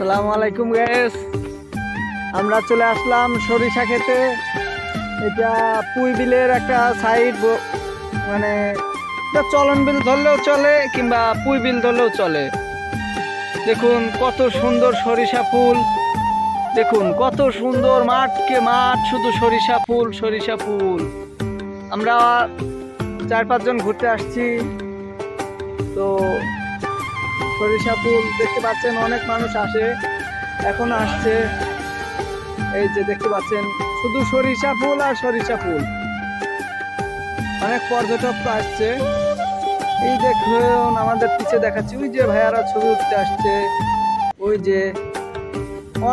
আসসালামু আলাইকুম গ্যাস আমরা চলে আসলাম সরিষা খেতে। এটা পুই বিলের একটা সাইড মানে চলন বিল ধরলেও চলে কিংবা পুই বিল ধরলেও চলে। দেখুন, কত সুন্দর সরিষা ফুল। দেখুন, কত সুন্দর মাঠকে মাঠ, শুধু সরিষা ফুল সরিষা ফুল। আমরা চার পাঁচজন ঘুরতে আসছি। তো সরিষা ফুল দেখতে পাচ্ছেন, অনেক মানুষ আসে, এখন আসছে। এই যে দেখতে পাচ্ছেন, শুধু সরিষা ফুল আর সরিষা ফুল। অনেক পর্যটক আসছে। এই দেখুন, আমাদের পিছে দেখাচ্ছি। ওই যে ভাইয়ারা ছবি উঠতে আসছে। ওই যে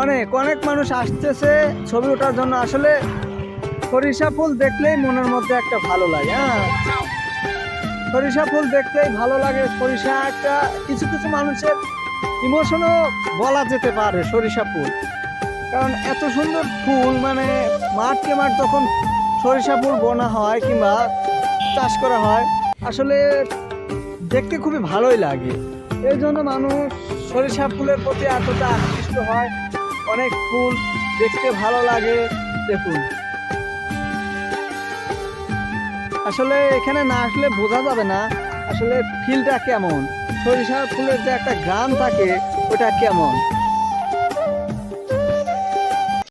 অনেক অনেক মানুষ আসতেছে ছবি ওঠার জন্য। আসলে সরিষা ফুল দেখলেই মনের মধ্যে একটা ভালো লাগে হ্যাঁ? সরিষা ফুল দেখতেই ভালো লাগে। সরিষা একটা কিছু কিছু মানুষের ইমোশনও বলা যেতে পারে সরিষা ফুল। কারণ এত সুন্দর ফুল মানে মাঠকে মাঠ যখন সরিষা ফুল বোনা হয় কিংবা চাষ করা হয়, আসলে দেখতে খুবই ভালোই লাগে। এই জন্য মানুষ সরিষা ফুলের প্রতি এতটা আকৃষ্ট হয়। অনেক ফুল দেখতে ভালো লাগে। দেখুন। আসলে এখানে না আসলে বোঝা যাবে না আসলে ফিলটা কেমন? সরিষার ফুলের যে একটা গ্রাম থাকে, ওটা কেমন?